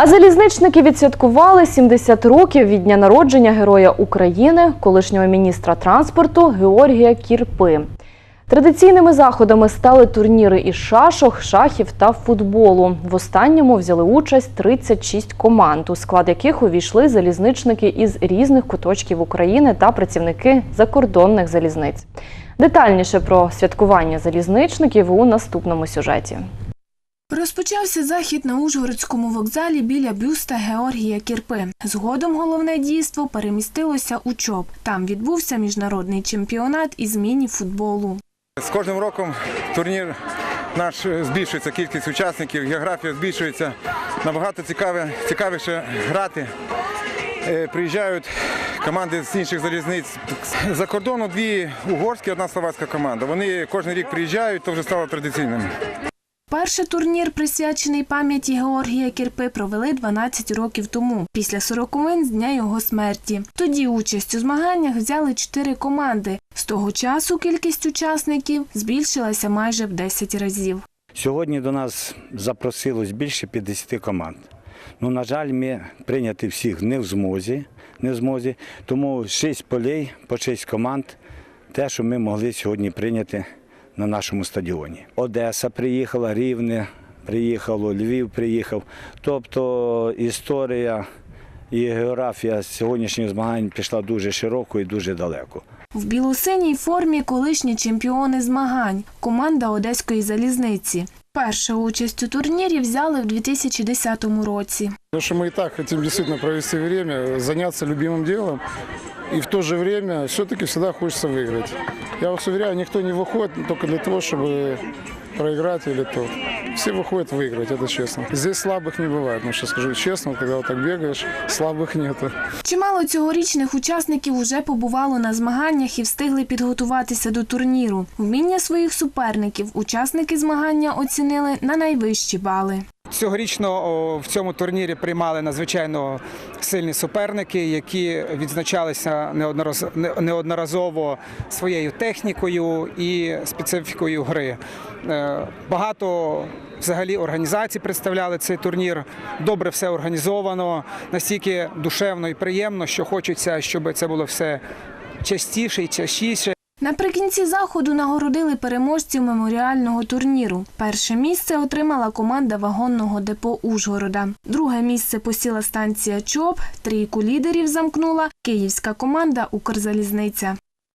А залізничники відсвяткували 70 років від дня народження Героя України, колишнього міністра транспорту Георгія Кірпи. Традиційними заходами стали турніри із шашок, шахів та футболу. В останньому взяли участь 36 команд, у склад яких увійшли залізничники із різних куточків України та працівники закордонних залізниць. Детальніше про святкування залізничників у наступному сюжеті. Розпочався захід на Ужгородському вокзалі біля бюста Георгія Кірпи. Згодом головне дійство перемістилося у ЧОП. Там відбувся міжнародний чемпіонат із міні-футболу. З кожним роком турнір наш збільшується, кількість учасників, географія збільшується. Набагато цікаве, цікавіше грати. Е, Приїжджають команди з інших залізниць. За кордону дві угорські, одна словацька команда. Вони кожен рік приїжджають, то вже стало традиційним. Перший турнір, присвячений пам'яті Георгія Кірпи, провели 12 років тому, після сороковин з дня його смерті. Тоді участь у змаганнях взяли чотири команди. З того часу кількість учасників збільшилася майже в 10 разів. Сьогодні до нас запросилось більше 50 команд. Ну, на жаль, ми прийняти всіх не в змозі, не в змозі. Тому 6 полей по 6 команд те, що ми могли сьогодні прийняти на нашому стадіоні. Одеса приїхала, Рівне приїхало, Львів приїхав. Тобто історія і географія сьогоднішніх змагань пішла дуже широко і дуже далеко. В білосиній формі колишні чемпіони змагань, команда Одеської залізниці. Першу участь у турнірі взяли в 2010 році. Потому что мы и так хотим действительно провести время, заняться любимым делом. И в то же время все-таки всегда хочется выиграть. Я вас уверяю, никто не выходит только для того, чтобы проиграть или то. Все выходят выиграть, это честно. Здесь слабых не бывает, ну что скажу честно, когда вот так бегаешь, слабых нету. Чимало цьогорічних учасників уже побувало на змаганнях і встигли підготуватися до турніру. Вміння своїх суперників учасники змагання оцінили на найвищі бали. Цьогорічно в цьому турнірі приймали надзвичайно сильні суперники, які відзначалися неодноразово своєю технікою і специфікою гри. Е, Багато взагалі організацій представляли цей турнір. Добре все організовано, настільки душевно і приємно, що хочеться, щоб це було все частіше і частіше. Наприкінці заходу нагородили переможців меморіального турніру. Перше місце отримала команда вагонного депо Ужгорода. Друге місце посіла станція ЧОП. Трійку лідерів замкнула київська команда Укрзалізниця.